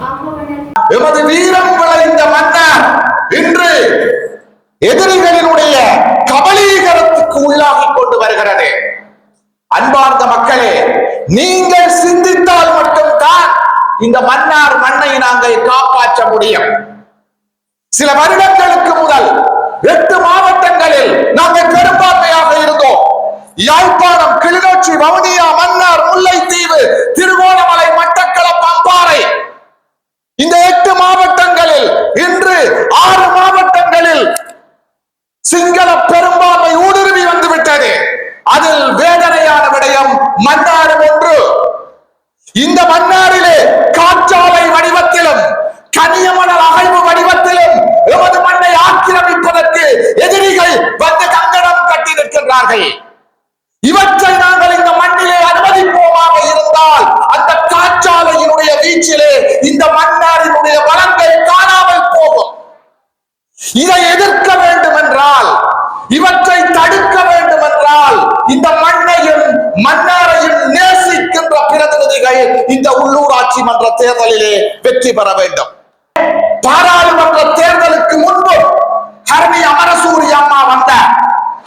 எமது வீரம் விளைந்த மன்னர் இன்று எதிரிகளினுடைய கபலீகரத்துக்கு உள்ளாகி கொண்டு வருகிறது. அன்பார்ந்த மக்களே நீங்கள் சிந்தித்தால் மட்டும்தான் இந்த மன்னார் மண்ணை நாங்கள் காப்பாற்ற முடியும். சில வருடங்களுக்கு முதல் எட்டு மாவட்டங்களில் நாங்கள் பெரும்பான்மையாக இருந்தோம். யாழ்ப்பாணம் கிளிநொச்சி வவுனியா மன்னார் முல்லைத்தீவு திருகோணமலை இந்த மன்னாரிலே காற்றாலை வடிவத்திலும் கனியமணல் அகழ்வு வடிவத்திலும் எமது மண்ணை ஆக்கிரமிப்பதற்கு எதிரிகள் வந்து கங்கணம் கட்டி நிற்கின்றார்கள். இவற்றை நாங்கள் இந்த மண்ணிலே அனுமதிப்போமாக இருந்தால் அந்த காற்றாலையினுடைய வீச்சிலே இந்த மன்னாரினுடைய வளங்கள் காணாமல் போகும். இதை எதிர்க்க வேண்டும் என்றால் இவற்றை தடுக்க வேண்டும் என்றால் இந்த மண்ணையும் மன்னாரையும் நேசிக்கின்ற பிரதிநிதிகள் இந்த உள்ளூராட்சி மன்ற தேர்தலிலே வெற்றி பெற வேண்டும். பாராளுமன்ற தேர்தலுக்கு முன்பு ஹர்மி அமரசூரி அம்மா வந்த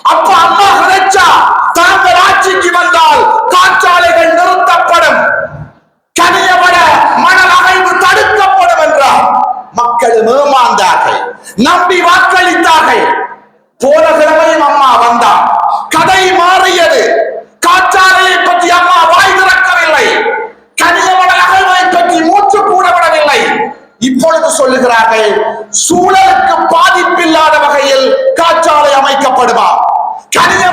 அப்ப அம்மா நினைச்சா சொல்லுகிறார்கள் சூழலுக்கு பாதிப்பில்லாத வகையில் காற்றாலை அமைக்கப்படுமா? கனிய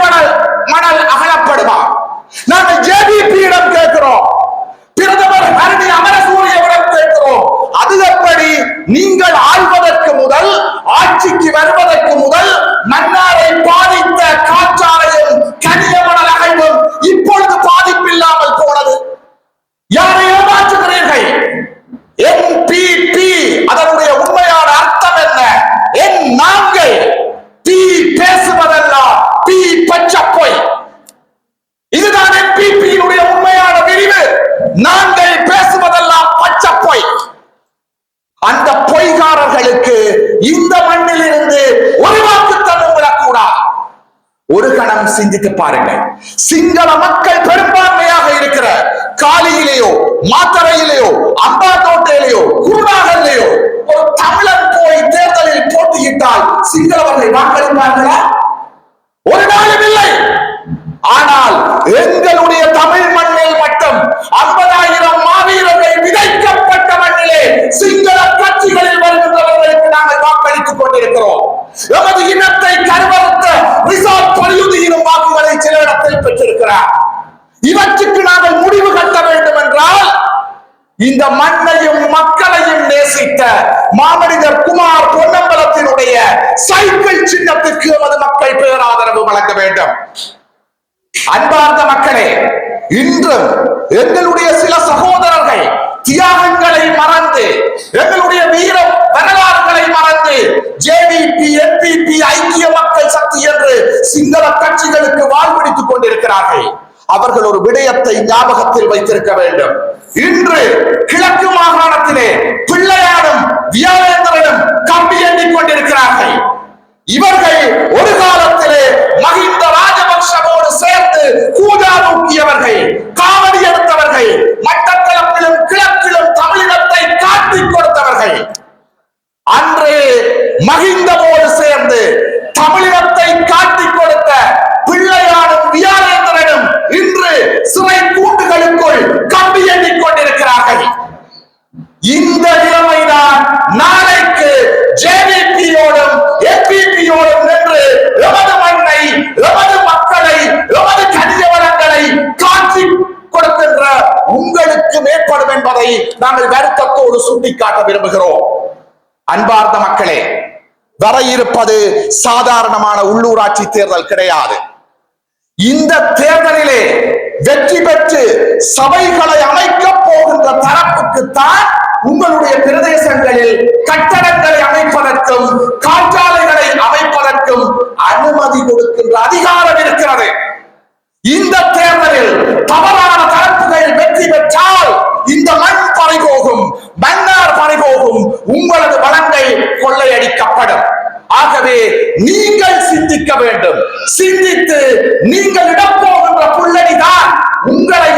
சிந்தித்து பாருங்கள். சிங்கள மக்கள் பெரும்பான்மையாக இருக்கிற காலியிலேயோ மாத்தரையிலேயோ அம்பாத்தோட்டையிலேயோ குருநாகர்லேயோ ஒரு தமிழன் போய் தேர்தலில் போட்டியிட்டால் சிங்களவர்கள் வாக்களிப்பார்களா? ஒரு நாளும் இல்லை. ஆனால் எங்களுடைய தமிழ் மண்ணில் மட்டும் ஐம்பதாயிரம் மாவீரர்கள் விதைக்கப்பட்ட மண்ணிலே சிங்கள கட்சிகளில் வருகின்றவர்களுக்கு நாங்கள் வாக்களித்துக் கொண்டிருக்கிறோம். எமது இடத்தில் இவற்றுக்கு நாங்கள் முடிவு கட்ட வேண்டும் என்றால் இந்த மண்ணையும் மக்களையும் நேசித்த மாமனிதர் குமார் பொன்னம்பலத்தினுடைய சைக்கிள் சின்னத்திற்கு எமது மக்கள் பேராதரவு வழங்க வேண்டும். அன்பார்ந்த மக்களே இன்றும் எங்களுடைய சில சகோதரர்கள் தியாகங்களை மறந்து எங்களுடைய வீரம் வரலாறு அவர்கள் ஒரு விடயத்தை ஞாபகத்தில் வைத்திருக்க வேண்டும். இன்று கிழக்கு மாகாணத்திலே பிள்ளையாரும் வியாழேந்திரனும் கம்பி எண்ணிக் கொண்டிருக்கிறார்கள். இவர்கள் ஒரு காலத்திலே மகிந்த ராஜபக்ஷவோடு சேர்ந்து கூஜா நோக்கியவர்கள் காவடி எடுத்தவர்கள் மட்டக்களப்பிலும் கிழக்கிலும் தமிழினத்தை காட்டிக் கொடுத்தவர்கள். அன்று மகிந்த இந்த நிலைமைதான் நாளைக்கு ஜேவிபியோடும் என்பிபியோடும் நின்று எமது மண்ணை எமது மக்களை எமது கனிய வளங்களை காட்சி கொடுக்கின்ற உங்களுக்கு மேற்படும் என்பதை நாங்கள் வருத்தத்தோடு சுட்டிக்காட்ட விரும்புகிறோம். அன்பார்ந்த மக்களே வர இருப்பது சாதாரணமான உள்ளூராட்சி தேர்தல் கிடையாது. இந்த தேர்தலிலே வெற்றி பெற்று சபைகளை அமைக்கப் போகின்ற தரப்புக்கு தான் உங்களுடைய பிரதேசங்களில் கட்டடங்களை அமைப்பதற்கும் காற்றாலைகளை அமைப்பதற்கும் அனுமதி கொடுக்கின்ற அதிகாரம் இருக்கிறது. இந்த தேர்தலில் தவறான தரப்புகளில் வெற்றி பெற்றால் இந்த மண் பறி போகும் மன்னார் பறி போகும் உங்களது வளங்கள் கொள்ளையடிக்கப்படும். ஆகவே நீங்கள் சிந்திக்க வேண்டும். சிந்தித்து நீங்கள் இடப்போகின்ற புள்ளடிதான் உங்களை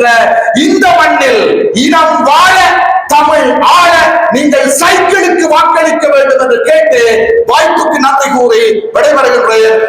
இருக்கின்ற இந்த மண்ணில் இனம் வாழ தமிழ் ஆழ நீங்கள் சைக்கிளுக்கு வாக்களிக்க வேண்டும் என்று கேட்டு வாய்ப்புக்கு நன்றி கூறி விடைபெறுகின்றேன்.